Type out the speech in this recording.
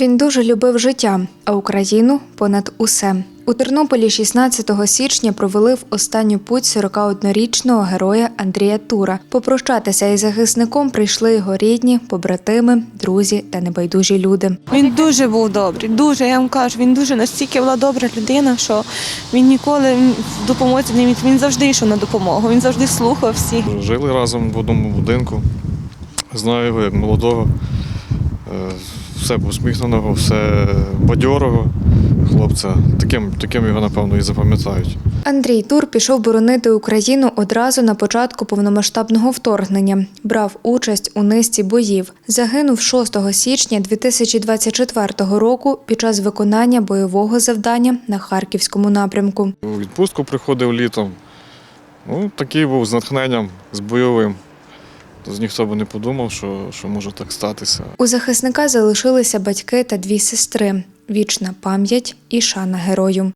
Він дуже любив життя, а Україну понад усе. У Тернополі 16 січня провели в останню путь 41-річного героя Андрія Тура. Попрощатися із захисником прийшли його рідні, побратими, друзі та небайдужі люди. Він дуже був добрий, дуже, я вам кажу, він дуже настільки була добра людина, що він ніколи в допомозі не від. Він завжди йшов на допомогу, він завжди слухав всіх. Жили разом в одному будинку. Знаю його як молодого, все посміхненого, все бадьорого хлопця. Таким, таким його, напевно, і запам'ятають. Андрій Тур пішов боронити Україну одразу на початку повномасштабного вторгнення. Брав участь у низці боїв. Загинув 6 січня 2024 року під час виконання бойового завдання на харківському напрямку. У відпустку приходив літом. Ну, такий був з натхненням, з бойовим. Тож ніхто би не подумав, що, що може так статися. У захисника залишилися батьки та дві сестри. Вічна пам'ять і шана герою.